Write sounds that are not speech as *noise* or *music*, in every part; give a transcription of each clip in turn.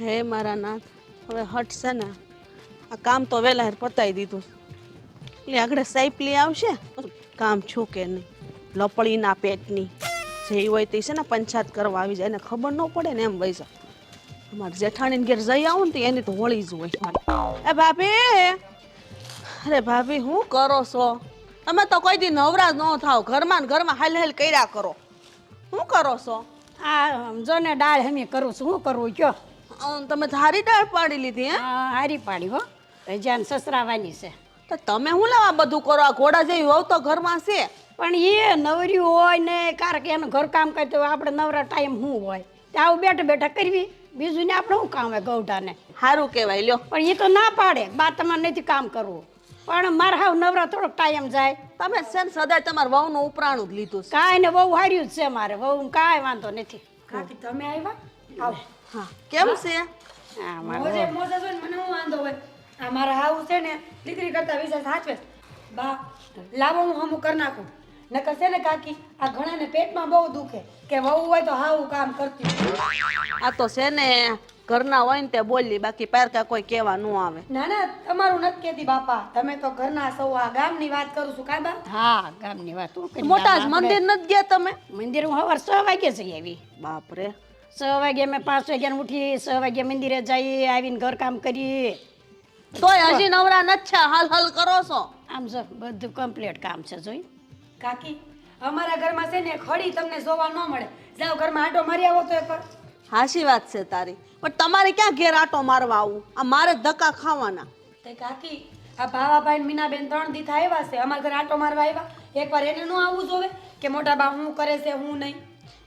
હે મારા નાથ, હવે હટશે ને, આ કામ તો વહેલા પતાવી દીધું. એટલે આગળ સાઈપલી આવશે કામ છું કે નહીં. લપડીના પેટની જે હોય તે છે ને, પંચાયત કરવા આવી જાય, એને ખબર ન પડે ને એમ વૈસા અમારે જેઠાણીને ઘેર જઈ આવું ને તો એની તો હોળી જ હોય. એ ભાભી, અરે ભાભી, હું કરો છો? તમે તો કોઈ દી નવરા ન થાવ. ઘરમાં ને ઘરમાં હાલ હાલ કર્યા કરો. શું કરો છો? આ, જો ને ડાળ હમી કરું છું. શું કરવું કયો? તમે ધારી દાળ પાડી લીધી હે? આ હારી પાડી હો. જાન સસરાવાની છે. તો તમે શું લેવા બધું કરો? આ ઘોડા જેવી હોવ તો ઘરમાં છે. પણ એ નવરી હોય ને કારણ કે એનું ઘરકામ કરતો હોય આપણે નવરા ટાઈમ શું હોય? તે આવું બેઠા બેઠા કરવી. બીજું ને આપણે શું કામ હોય ગૌઢાને? સારું કહેવાય લ્યો. પણ એ તો ના પાડે. બા તમારે નથી કામ કરવું. પણ મારે હાવ નવરા થોડોક ટાઈમ જાય. તમે છે ને સદાય તમારા વહુનું ઉપરાણું જ લીધું છે. કાંઈ ને બહુ હાર્યું જ છે મારે. બહુ કાંઈ વાંધો નથી. કાકી તમે આવ્યા? આવો હા. કેમ છે? મારે મોજે મોજે છે ને મને હું વાંધો હોય? આ મારા હાવ છે ને દીકરી કરતા વિશે સાચવે બા લાવો હું હમું કરી નાખું. નકર છે ને કાકી આ ઘણાને પેટમાં બહુ દુખે. કે વહુ હોય તો હાવું કામ કરતી આ તો છે ને ઘરના હોય ને તે બોલી બાકી પારકા કોઈ કહેવા ન આવે. ના ના તમારું નથી કહેતી બાપા. તમે તો ઘરના સૌ આ ગામની વાત કરું છું કાબા હા ગામની વાત મોટા મંદિર નથી ગયા તમે? મંદિર હું સવાર છ વાગે જઈ આવી. બાપરે. છ વાગે મેં પાંચ વાગ્યા ઉઠી છ વાગે મંદિરે જઈએ આવીને ઘરકામ કરી. તોય હજી નવરા નથી છે હાલ હાલ કરો છો. આમ જો બધું કમ્પ્લીટ કામ છે જોઈ કાકી અમારા ઘરમાં છે ને ખડી તમને જોવા ન મળે. જાઓ ઘરમાં આટો મારી આવો તો એકવાર. હાશી વાત છે તારી. પણ તમારે ક્યાં ઘેર આટો મારવા આવું? આ મારે ધક્કા ખાવાના. તે કાકી આ ભાવાભાઈ ને મીનાબેન ત્રણ દી થાય આવ્યા છે. અમારા ઘરે આટો મારવા આવ્યા. એકવાર એને ન આવવું જોવે કે મોટા બા હું કરે છે હું નહીં.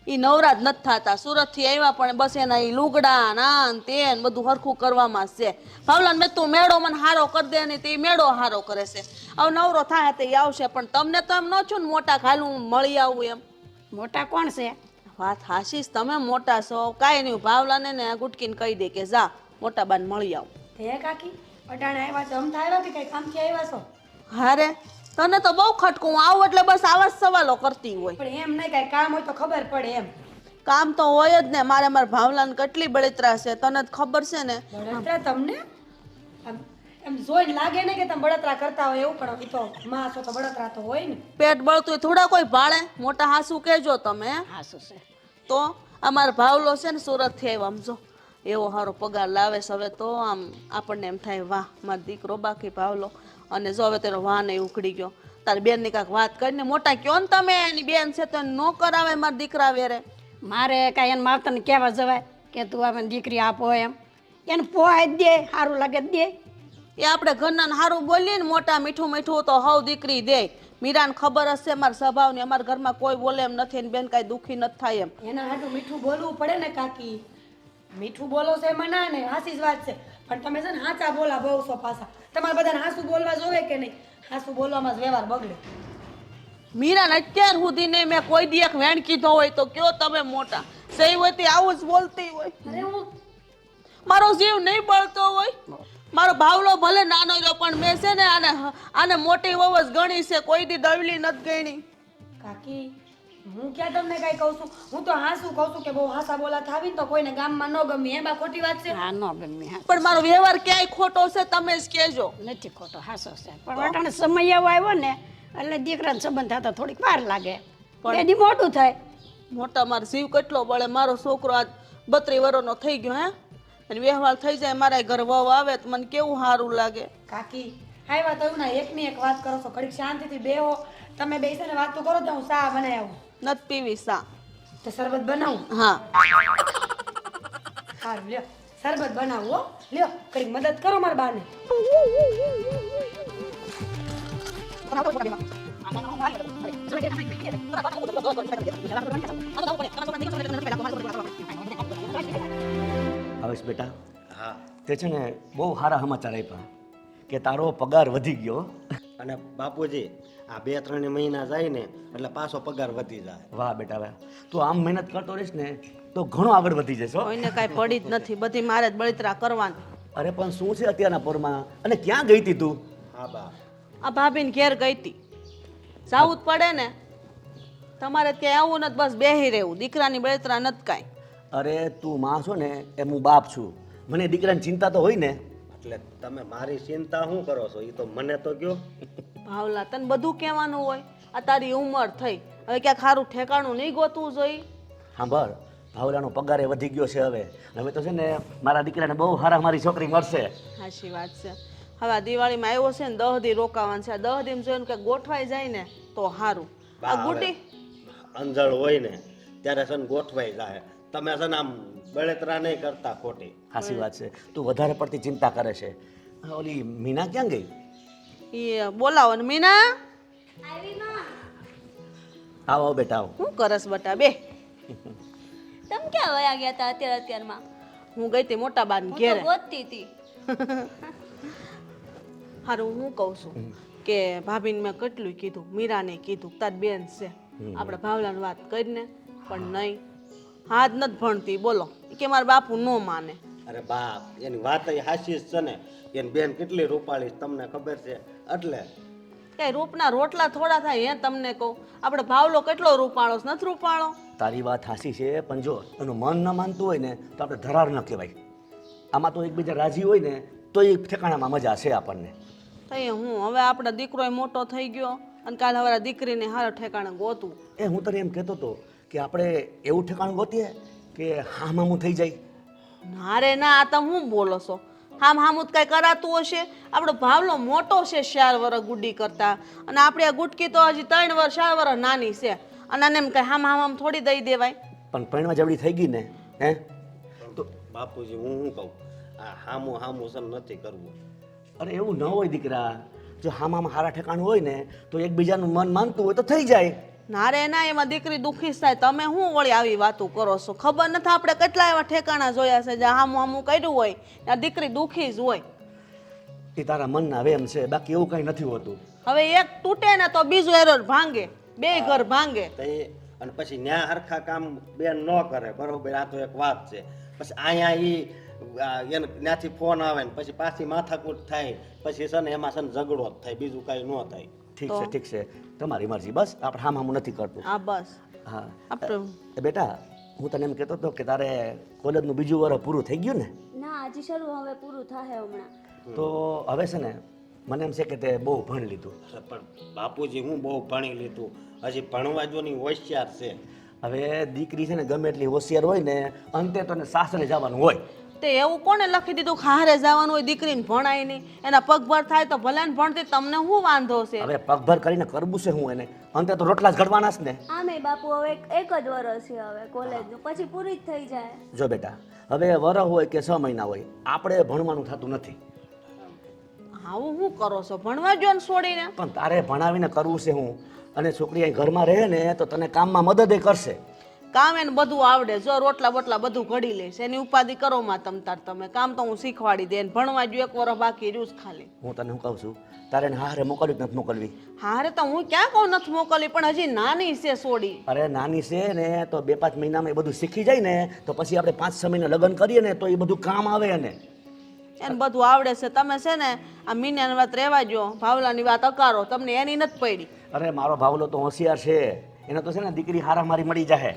ઈ નવરા જ નથી થતા. સુરતથી આવ્યા પણ બસ એના એ લુગડા નાન તેન બધું હરખું કરવામાં છે. ભાવલાન મેં તું મેળો મને હારો કરી દે ને તે મેળો હારો કરે છે. હવે નવરો થાય તે આવશે પણ તમને તો એમ ન છું ને મોટા ખાલું મળી આવું એમ. મોટા કોણ છે? વાત હાશીશ તમે મોટા છો. કાંઈ નહીં ભાવલાને ને ગુટકીને કહી દે કે જા મોટા બાન મળી આવું. હે કાકી અટાણે આવ્યા છો? અમથા આવ્યા કે કઈ કામથી આવ્યા છો? હારે? તને તો બહુ ખટકું. આવું એટલે બસ આવા જ સવાલો કરતી હોય. પણ એમ નહીં કઈ કામ હોય તો ખબર પડે એમ. કામ તો હોય જ ને. મારે મારા ભાવલાને કેટલી બળતરા છે. તને જ ખબર છે ને? બળતરા તમને? આમ એમ જોઈને લાગે ને કે તમે બળતરા કરતા હોય એવું પણ ઈ તો માં છો તો બળતરા તો હોય ને. પેટ બળતું હોય થોડા કોઈ ભાળે. મોટા હાસુ કહેજો તમે હા. શું છે. તો અમારો ભાવલો છે ને સુરતથી આવ્યો. આમ જો એવો સારો પગાર લાવે છે. હવે તો આમ આપણને એમ થાય વાહ મારો દીકરો બાકી ભાવલો. અને જો હવે તેનો વાહ નહીં ઉખડી ગયો. તારી બેનની કાંઈક વાત કરીને મોટા કયો ને તમે એની બેન છે તો એને ન કરાવે મારા દીકરા વેરે. મારે કાંઈ એને માવતરને કહેવા જવાય કે તું આમ દીકરી આપો એમ. એને પોહાય જ દે સારું લાગે જ દે. એ આપણે ઘરના સારું બોલીએ ને મોટા મીઠું મીઠું તો હવ દીકરી દે. મીરાને ખબર હશે મારા સ્વભાવની અમારા ઘરમાં કોઈ બોલે એમ નથી ને બેન કાંઈ દુઃખી નથી થાય એમ. એના હાટું મીઠું બોલવું પડે ને કાકી. મીઠું બોલો છે એમાં ના ને હાસી જ વાત છે. પણ તમે છે ને હાચા બોલા બહુ છો પાછા. તમારે બધાને હાસું બોલવા જોવે કે નહીં? હાસું બોલવામાં જ વ્યવહાર બગડે. મીરાને અત્યાર સુધી ને મેં કોઈ દી એક વેણ કીધો હોય તો કયો તમે મોટા? સહી હોય તે આવું જ બોલતી હોય. અરે હું મારો જીવ નહીં બળતો હોય. મારો ભાવલો ભલે નાનો રહ્યો પણ મેં છે ને આને આને મોટી વહુ જ ગણી છે. કોઈ દી દવલી નથી ગણી. કાકી હું ક્યાં તમને કઈ કહું છું? હું તો હાસું કહું છું કે બહુ હાસા બોલા થાવી તો કોઈને ગામમાં ન ગમે એમાં ખોટી વાત છે? હા ન ગમી હા. પણ મારો વ્યવહાર ક્યાંય ખોટો છે તમે જ કહેજો. નથી ખોટો હાસો છે. પણ અટાણે સમય એવો આવ્યો ને એટલે દીકરાને સંબંધ થતા થોડીક વાર લાગે. એની મોટું થાય. મોટા મારો જીવ કેટલો બળે મારો છોકરો આજ બત્રી વર્ષનો થઈ ગયો હે? અને વ્યવહાર થઈ જાય મારા ઘર વહુ આવે તો મને કેવું સારું લાગે? કાકી હા વાત એવું ના એકની એક વાત કરો છો ઘડીક શાંતિથી બેહો. તમે બેસીને વાત તો કરો તો હું સા બનાવી આવું. નથી પીવી સા તો શરબત બનાવું? હા. સારું લ્યો. શરબત બનાવું હો. લ્યો કઈ મદદ કરો મારા બાને. આવેશ બેટા તે છે ને બહુ સારા સમાચાર આપ્યા કે તારો પગાર વધી ગયો. અને બાપુજી આ બે ત્રણ મહિના જાય ને એટલે પાછો પગાર વધી જાય. વાહ બેટા વાહ. તું આમ મહેનત કરતો રહીશ ને તો ઘણો આગળ વધી જશો કોઈને કાંઈ પડી જ નથી. બધી મારે જ બળતરા કરવાની. અરે પણ શું છે અત્યારના પોરમાં? અને ક્યાં ગઈ હતી તું? હા બા. આ ભાભીને ઘેર ગઈ હતી જાવું જ પડે ને. તમારે ત્યાં આવું નથી બસ બેહી રહેવું. દીકરાની બળતરા નથી કાંઈ. અરે તું માં છો ને એ હું બાપ છું. મને દીકરાની ચિંતા તો હોય ને. એટલે તમે મારી ચિંતા શું કરો છો? એ તો મને તો કયો. ભાવલા તને બધું કહેવાનું હોય. આ તારી ઉંમર થઈ. હવે ક્યાંક સારું ઠેકાણું નહીં ગોતવું જોઈએ. સાંભળ ભાવલાનો પગારે વધી ગયો છે હવે. હવે તો છે ને મારા દીકરાને બહુ સારા મારી છોકરી મળશે. સાચી વાત છે. હવે આ દિવાળીમાં આવ્યો છે ને દહ દી રોકાવાનું છે. આ દહ દી જોઈને કે ગોઠવાઈ જાય ને તો સારું આ ગુટી? અંજળ હોય ને ત્યારે છે ને ગોઠવાઈ જાય. તમે છે ને આમ બળેતરા નહીં કરતા ખોટી. સાચી વાત છે. તું વધારે પડતી ચિંતા કરે છે. ઓલી મીના ક્યાં ગઈ? એ બોલાવો ને મીના. આવો આવો બેટા આવો. હું કરસ બટા બે. તમ ક્યાં વયા ગયા હતા અત્યારે અત્યારમાં? હું ગઈ તે મોટા બાન હું તો ઘેરે. ગોતતી હતી *laughs* હારું હું કહું છું કે ભાભીને મેં કેટલું કીધું મીરાને કીધું તાર બેન છે. આપણે ભાવલાની વાત કરીને પણ નહીં. હાથ નથી ભણતી બોલો. કે મારા બાપુ ન માને. અરે બાપ એની વાત એ હાસી છે ને. એની બેન કેટલી રૂપાળી તમને ખબર છે? એટલે? કઈ રૂપના રોટલા થોડા થાય એ તમને કહું. આપણે ભાવલો કેટલો રૂપાળો છે? નથી રૂપાળો? તારી વાત હાસી છે પણ જો એનું મન ન માનતું હોય ને તો આપણે ધરાર ન કહેવાય. આમાં તો એકબીજા રાજી હોય ને તો એ ઠેકાણામાં મજા છે આપણને. તો એ હું હવે આપણો દીકરો મોટો થઈ ગયો અને કાલે હવે આ દીકરીને હારો ઠેકાણે ગોતું. એ હું તને એમ કહેતો હતો કે આપણે એવું ઠેકાણું ગોતીએ કે હામ હામું થઈ જાય? ના રે ના આ તમે હું બોલો છો? હામ હામુદ કાંઈ કરાતું હશે? આપણો ભાવલો મોટો છે ચાર વર્ષ ગુડી કરતા. અને આપણી આ ગુટકી તો હજી ત્રણ વર્ષ ચાર વર્ષ નાની છે. અને આને એમ કઈ હામ હામ આમ થોડી દઈ દેવાય. પણ પરણવા જવડી થઈ ગઈ ને હે? તો બાપુજી હું શું કહું? આ હામું હામું સમ નથી કરવું. અરે એવું ન હોય દીકરા. જો હામામાં હારા ઠેકાણું હોય ને તો એકબીજાનું મન માનતું હોય તો થઈ જાય. ના રે ના એમાં દીકરી દુઃખી થાય. તમે શું વળી આવી વાતો કરો છો? ખબર નથી આપણે કેટલા એવા ઠેકાણા જોયા છે જ્યાં હામું હામું કર્યું હોય ત્યાં દીકરી દુઃખી જ હોય. એ તારા મનના વેમ છે બાકી એવું કઈ નથી હોતું. હવે એક તૂટે ને તો બીજું એરર ભાંગે બે ઘર ભાંગે. અને પછી ન્યા હરખા કામ બેન ન કરે બરોબર આ તો એક વાત છે. પછી અહીંયા ઈ એને ત્યાંથી ફોન આવે ને પછી પાછી માથાકૂટ થાય પછી છે ને એમાં છે ને ઝઘડો જ થાય બીજું કાંઈ ન થાય. ઠીક છે ઠીક છે. તમારી મરજી. બસ આપણે હામ હામું નથી કરતું. હા બસ. હા. બેટા હું તને એમ કહેતો હતો કે તારે કોલેજનું બીજું વર્ષ પૂરું થઈ ગયું ને? ના હજી શરૂ હવે પૂરું થાય હમણાં. તો હવે છે ને મને એમ છે કે તે બહુ ભણી લીધું. પણ બાપુજી હું બહુ ભણી લીધું. હજી ભણવા જોની હોશિયાર છે. હવે દીકરી છે ને ગમે એટલી હોશિયાર હોય ને અંતે તો સાસરે જવાનું હોય. તે એવું કોને લખી દીધું કે હારે જવાનું હોય દીકરીને ભણાય નહીં એના પગભર થાય તો ભલે ને ભણતી તમને શું વાંધો છે? હવે પગભર કરીને કરવું છે હું એને? અંતે તો રોટલા જ ઘડવાના જ ને? આમે બાપુ હવે એક એક જ વરસ છે હવે કોલેજનું પછી પૂરી જ થઈ જાય. જો બેટા હવે વર હોય કે છ મહિના હોય આપણે ભણવાનું થતું નથી. આવું શું કરો છો? ભણવા જો ને છોડીને? પણ તારે ભણાવીને કરવું છે હું. અને છોકરી અહીં ઘરમાં રહે ને તો તને કામમાં મદદ કરશે. કામ એને બધું આવડે. જો રોટલા બોટલા બધું ઘડી લે એની ઉપાધિ કરો માં તમ તાર તમે. કામ તો હું શીખવાડી દે. એને ભણવા જો એક વર્ષ બાકી રહ્યું જ ખાલી. હું તને શું કહું છું? તારે એને હારે મોકલવી નથી મોકલવી? હારે તો હું ક્યાં કહું નથી મોકલી પણ હજી નાની છે સોડી. અરે નાની છે ને તો બે પાંચ મહિનામાં એ બધું શીખી જાય ને તો પછી આપણે પાંચ છ મહિના લગ્ન કરીએ ને તો એ બધું કામ આવે એને. એને બધું આવડે છે. તમે છે ને આ મીનાની વાત રહેવા જો ભાવલાની વાત અકારો તમને એની નથી પડી. અરે મારો ભાવલો તો હોશિયાર છે. એને તો છે ને દીકરી હારા મારી મળી જાય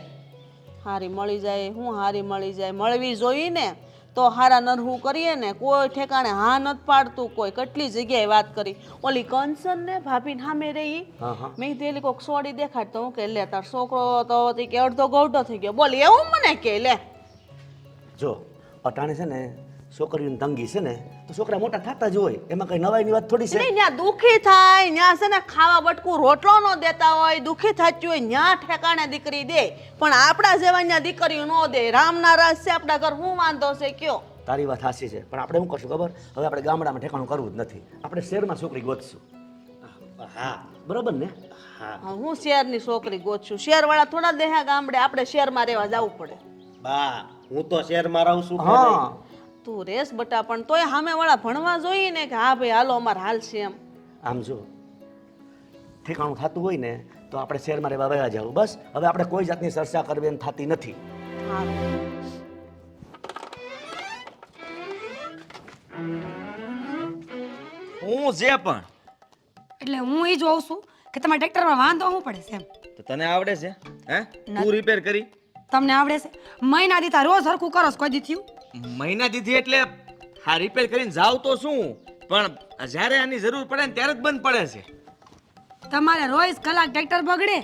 હારી મળી જાય હું હારી મળી જાય મળવી જોઈએ ને તો હારા નરહું કરીએ ને કોઈ ઠેકાણે હા નથી પાડતું કોઈ કેટલી જગ્યાએ વાત કરી. ઓલી કંચન ને ભાભી સામે રહી. મેં કીધું કોક સોડી દેખાડ. તો હું કે લે તાર છોકરો તો કે અડધો ગૌઢો થઈ ગયો. બોલ એવું મને કે લે. જો અટાણે છે ને છોકરીઓની તંગી છે ને તો છોકરા મોટા થતા જ હોય. એમાં કઈ નવાઈની વાત થોડી છે? નહીં ત્યાં દુખી થાય. ત્યાં છે ને ખાવા બટકું રોટલો ન દેતા હોય દુખી થતી હોય ત્યાં ઠેકાણે દીકરી દે. પણ આપણા જેવા ન્યા દીકરીઓ ન દે. રામના રાજ છે આપણા ઘર હું વાંધો છે કયો? તારી વાત સાચી છે પણ આપણે શું કરશું ખબર? હવે આપણે ગામડામાં ઠેકાણું કરવું જ નથી. આપણે શહેરમાં છોકરી ગોતશું. હા બરોબર ને? હા. હા, હું શહેરની છોકરી ગોતશું. શહેરવાળા થોડા દેહા ગામડે આપણે શહેરમાં રહેવા જવું પડે. બા હું તો શહેરમાં રહું છું હા. તું રેસ બટા પણ તોય સામે વાળા ભણવા જોઈએ ને કે હા ભાઈ હાલો અમારે હાલ છે એમ. આમ જો ઠેકાણું થતું હોય ને તો આપણે શહેરમાં રહેવા વહેલા જવું બસ હવે આપણે કોઈ જાતની ચર્ચા કરવી એમ થતી નથી. હું. છે પણ. એટલે હું એ જોઉં છું કે તમારા ટ્રેક્ટરમાં વાંધો હું પડે છે એમ? તો તને આવડે છે હે? તું રિપેર કરી. તમને આવડે છે? મહિના દીતા રોજ હરખું કરો છો કોઈ દી થયું? મહિના દીધી એટલે હા રિપેર કરીને જાવ તો શું? પણ જ્યારે આની જરૂર પડે ને ત્યારે જ બંધ પડે છે. તમારે રોજ કલાક ટ્રેક્ટર બગડે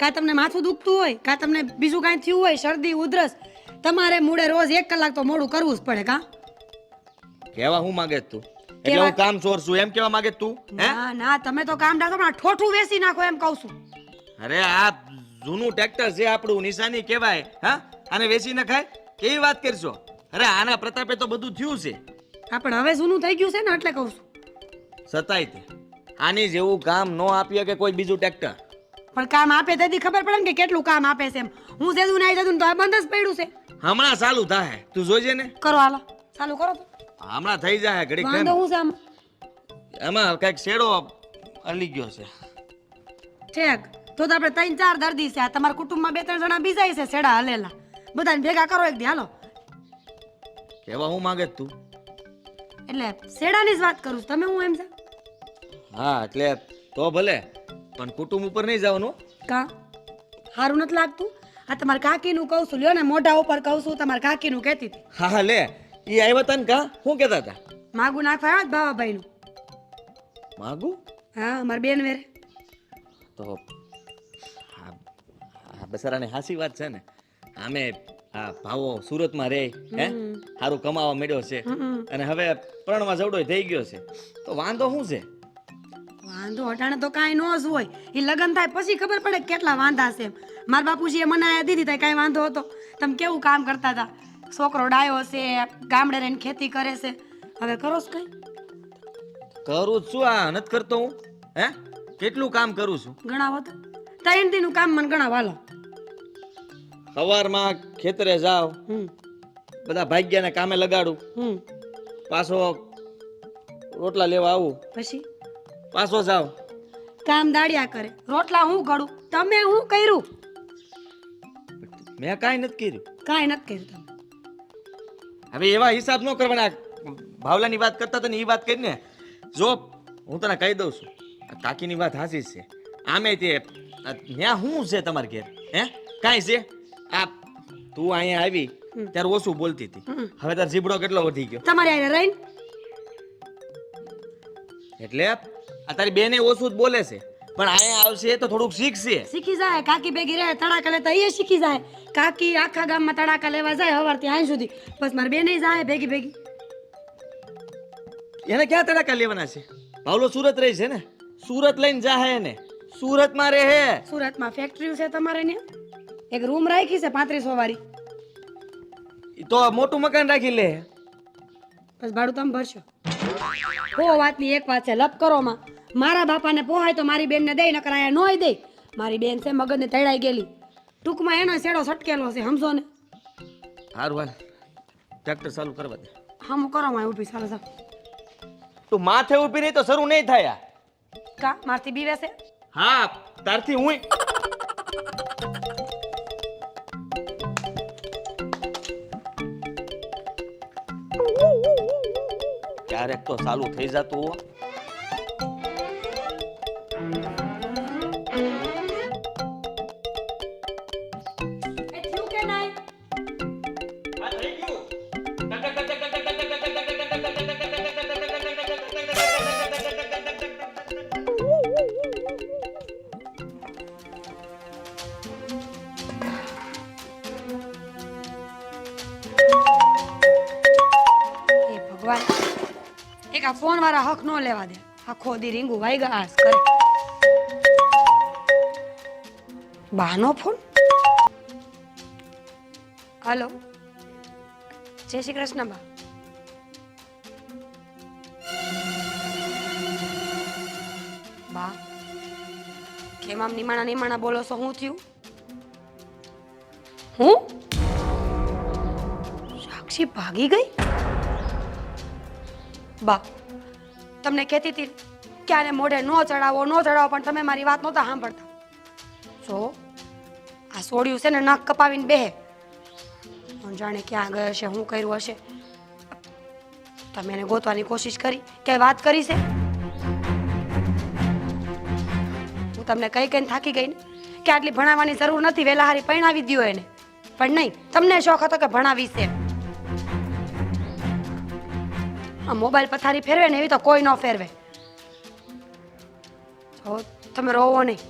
કાં તમને માથું દુખતું હોય કાં તમને બીજું કાંઈ થયું હોય શરદી ઉધરસ તમારે મૂળે રોજ એક કલાક તો મોડું કરવું જ પડે કાં? કેવા હું માગે તું? એટલે હું કામ ચોર છું એમ કેવા માંગે તું હે? ના ના તમે તો કામ ડાકો પણ ઠોઠું વેસી નાખો એમ કહું છું. અરે આ જૂનું ટ્રેક્ટર છે આપણું નિશાની કહેવાય હા? આને વેસી નખાય? કેવી વાત કરશો? અરે આના પ્રતાપે તો બધું થયું છે. હા પણ હવે જૂનું થઈ ગયું છે ને એટલે કહું છું. સતાય તે. આની જેવું કામ ન આપીએ કે કોઈ બીજું ટ્રેક્ટર? પણ કામ આપે તેથી ખબર પડે ને કે કેટલું કામ આપે છે એમ. હું સેદું નાઈ જતું તો આ બંધ જ પડ્યું છે. હમણાં ચાલુ થાય. તું જોજે ને. કરો હાલો. ચાલુ કરો તો. હમણાં થઈ જાય ઘડીક વાંધો હું છે આમ. એમાં કંઈક શેડો અલી ગયો છે. ઠેક. તો તો આપણે ત્રણ ચાર દર્દી છે. આ તમારા કુટુંબમાં બે ત્રણ જણા બીજા છે શેડા હલેલા. બધાને ભેગા કરો એક દી. હાલો. કેવા હું માંગે તું. એટલે સેડાની જ વાત કરું તમે હું એમ છે હા એટલે તો ભલે પણ કુટુંબ ઉપર નહીં જવાનું કા? સારું નથી લાગતું? આ તમારા કાકીનું કહું છું લ્યો ને મોઢા ઉપર કહું છું તમારા કાકીનું કહેતી હતી. હા હા લે. એ આવ્યા હતા ને કા? શું કહેતા હતા? માગું નાખવા આવ્યા ભાવાભાઈનું. માગું? હા અમારી બેન વેરે. તો બસારાની હાસી વાત છે ને. આમે આ ભાવો સુરતમાં રહે હે? સારું કમાવા મળ્યો છે. અને હવે પ્રણવા જવડો થઈ ગયો છે. તો વાંધો શું છે? વાંધો અટાણે તો કાંઈ ન જ હોય. એ લગ્ન થાય પછી ખબર પડે કેટલા વાંધા છે મારા બાપુજીએ મનાયા દીધી થાય કાંઈ વાંધો હતો. તમે કેવું કામ કરતા હતા? છોકરો ડાયો છે ગામડે રહીને ખેતી કરે છે. હવે કરો છો કંઈ? કરું છું આ નથી કરતો હું. હે? કેટલું કામ કરું છું? ગણાવો તો. ત્રણનું કામ મને ગણાવો હાલો. સવારમાં ખેતરે જાવ બધા ભાગ્યાને કામે લગાડું. પાછો રોટલા લેવા આવું. પછી? પાછો જાવ. કામ દાડિયા કરે. રોટલા હું કરું તમે હું કર્યું? મેં કાંઈ નથી કર્યું. કાંઈ નથી કર્યું તમે. હવે એવા હિસાબ ન કરવાના. ભાવલાની વાત કરતા તને ને એ વાત કરીને જો હું તને કહી દઉં છું. કાકીની વાત જ છે. આમે તે ત્યાં શું છે તમારે ઘેર? હે? કાંઈ છે? આ તું અહીંયા આવી ત્યારે ઓછું બોલતી હતી. હવે તાર જીબડો કેટલો વધી ગયો? તમારે આને રહીને. એટલે આ તારી બેને ઓછું જ બોલે છે. પણ અહીંયા આવશે તો થોડુંક શીખશે. શીખી જાય કાકી ભેગી રહે તડાકા લેતા એ શીખી જાય. કાકી આખા ગામમાં તડાકા લેવા જાય હવારથી અહીં સુધી. બસ મારે બેને જાય ભેગી ભેગી. એને ક્યાં તડાકા લેવાના છે? ભાવલો સુરત રહી છે ને? સુરત લઈને જાહે એને. સુરતમાં રહે. સુરતમાં ફેક્ટરી છે તમારે ને? એક રૂમ રાખી છે પાંત્રીસો વાળી તો મોટું મકાન રાખી લે. બસ ભાડું તમે ભરશો. હો વાતની એક વાત છે લપ કરો માં. મારા બાપાને પોહાય તો મારી બેનને દે નકર આયા નોય દે. મારી બેન છે મગજને તળાઈ ગયેલી. ટૂંકમાં એનો શેડો સટકેલો છે સમજો ને. હારું હાલ. ટ્રેક્ટર ચાલુ કરવા દે. હમ કરો માં ઊભી ચાલો ચાલો. તું માથે ઊભી રહી તો શરૂ નહીં થાય કા મારથી બીવે છે? હા તારથી હું ક્યારેક તો ચાલુ થઈ જતું એક આ ફોન વાળા હક નો લેવા દે. આખો દી રીંગુ વાઈ ગયા કરે. બાનો ફોન? હલો? જય શ્રી કૃષ્ણ બા. બા કેમ આમ નિમાણા નિમાણા બોલો છો, હું થયું? હું? સાક્ષી ભાગી ગઈ? બા, તમને કહેતી હતી કે આને મોઢે ન ચડાવો ન ચડાવો, પણ તમે મારી વાત નહોતા સાંભળતા. જો, આ સોડિયું છે ને નાક કપાવીને બેહે. જાણે ક્યાં ગયો હશે શું કર્યું હશે. તમે એને ગોતવાની કોશિશ કરી, ક્યાંય વાત કરી છે? હું તમને કઈ કઈ થાકી ગઈ ને, કે આટલી ભણાવવાની જરૂર નથી વહેલા હારી પરણાવી દ્યો એને. પણ નહીં, તમને શોખ હતો કે ભણાવી છે આ મોબાઈલ પથારી ફેરવે ને એવી તો કોઈ ન ફેરવે. હો તમે રોવો નહીં.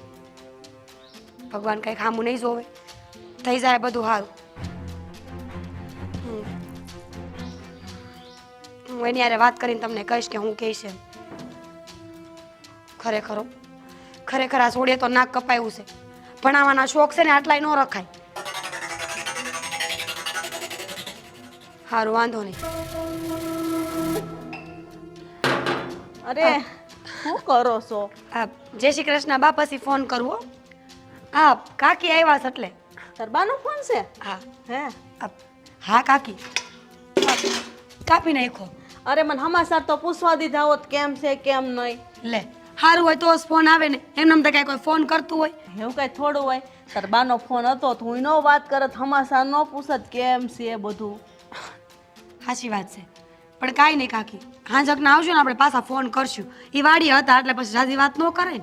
ભગવાન કંઈ ખામું નહીં જોવે. થઈ જાય બધું સારું. હું એની હારે વાત કરીને તમને કહીશ કે હું કહીશ એમ ખરેખર ખરેખર આ છોડીએ તો નાક કપાયું છે. ભણાવવાના શોખ છે ને આટલાય ન રખાય. સારું વાંધો નહીં. અરે શું કરો છો? આ જય શ્રી કૃષ્ણ પછી ફોન કરવો. હા કાકી આવ્યા છે એટલે. તરબાનો ફોન છે? હા. હે? આપ હા કાકી. કાપી નાખો અરે મને હમાસર તો પૂછવા દીધા હોત કેમ છે કેમ નહીં. લે સારું હોય તો જ ફોન આવે ને. એમને તો કાંઈ કોઈ ફોન કરતું હોય. એવું કઈ થોડું હોય. તરબાનો ફોન હતો તો હું નો વાત કરત હમાસાર નો પૂછત કેમ છે બધું. સાચી વાત છે. પણ કાંઈ નહીં કાકી. હાંજકના આવશું ને આપણે પાછા ફોન કરશું. એ વાડી હતા એટલે પછી જાજી વાત ન કરે ને.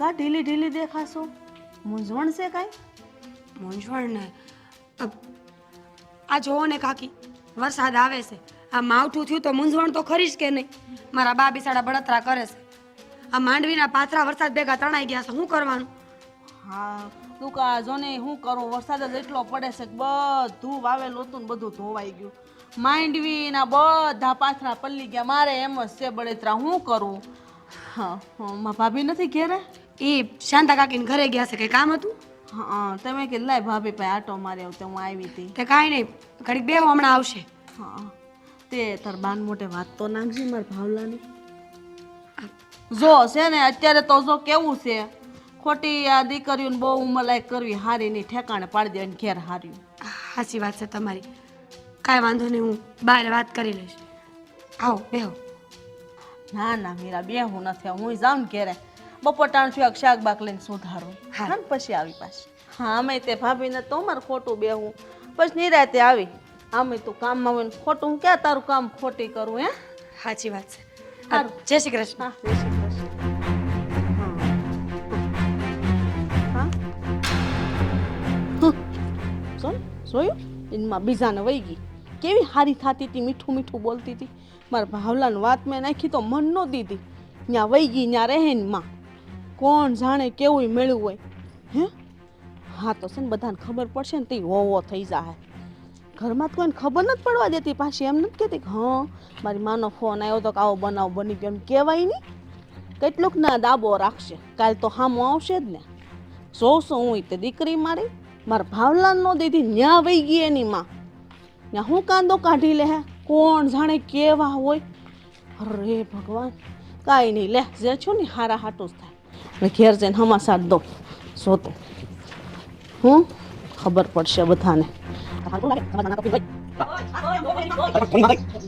કા ઢીલી ઢીલી દેખાશો? મૂંઝવણ છે કાંઈ? મૂંઝવણ ને આ જોવો ને કાકી વરસાદ આવે છે. આ માવઠું થયું તો મૂંઝવણ તો ખરી જ કે નહીં? મારા બા બિસાડા બળતરા કરે છે. આ માંડવીના પાથરા વરસાદ ભેગા તણાઈ ગયા છે. શું કરવાનું? હા તું કા જો ને શું કરું? વરસાદ જ એટલો પડે છે બધું વાવેલું હતું ને બધું ધોવાઈ ગયું. માંડવી ના બધા પાથરા પલ્લી ગયા. મારે એમ જ છે બળેતરા હું કરું? હા મારા ભાભી નથી ઘેરે? એ શાંતા કાકીને ઘરે ગયા છે કંઈ કામ હતું? હા તમે કીધું લાય ભાભી ભાઈ આટો મારે આવતે હું આવી હતી. તે કાંઈ નહીં ઘડીક બે હમણાં આવશે. હા તે તાર બાન મોટે વાત તો નાખજે મારા ભાવલાની. જો છે ને અત્યારે તો જો કેવું છે ખોટી આ દીકરીઓને બહુ ઉમલાઈ કરવી હારી નહીં ઠેકાણે પાડી દેવાની ઘેર હાર્યું. સાચી વાત છે તમારી. કાંઈ વાંધો નહીં હું બહાર વાત કરી લઈશ. આવો બેહો. ના ના મીરા બે હું નથી. હું જાઉં ઘેરે. બપોર ટાણ થયું શાક બાક લઈને સુધારું. હા. ને પછી આવી પાછી. હા. અમે તે ભાભીને તો મારે ખોટું બે હું પછી નિરાતે આવી. અમે તું કામમાં હોય ખોટું હું ક્યાં તારું કામ ખોટી કરું હે? સાચી વાત છે. સારું. જય શ્રી કૃષ્ણ. હા જય શ્રી કૃષ્ણ. જોયું એમાં બીજાને વહી ગઈ. કેવી હારી થતી હતી, મીઠું મીઠું બોલતી હતી. મારા ભાવલાની વાત મેં નાખી તો મન ન દીધી. ત્યાં વહી ગઈ ત્યાં રહે ને માં. કોણ જાણે કેવું મેળવું હોય. હે? હા તો છે ને બધાને ખબર પડશે ને તે હોવો થઈ જાય ઘરમાં તો કોઈને ખબર નથી પડવા દેતી પાછી. એમ નથી કહેતી કે, હા, મારી માનો ફોન આવ્યો તો કે આવો બનાવ બની ગયો. એમ કહેવાય નહીં કેટલુંક ના દાબો રાખશે. કાલ તો હામો આવશે જ ને. જોઉં હું તે દીકરી મારી. મારા ભાવલાન નો દીધી, ન્યા વહી ગઈ એની માં. ન્યા હું કાંદો કાઢી લે કોણ જાણે કેવા હોય? અરે ભગવાન, કાંઈ નહીં. લે, જે છો ને, હારા હાટું જ થાય. હવે ઘેર જઈને હમાસાટ દો જોતો હું? ખબર પડશે બધાને. Terima kasih.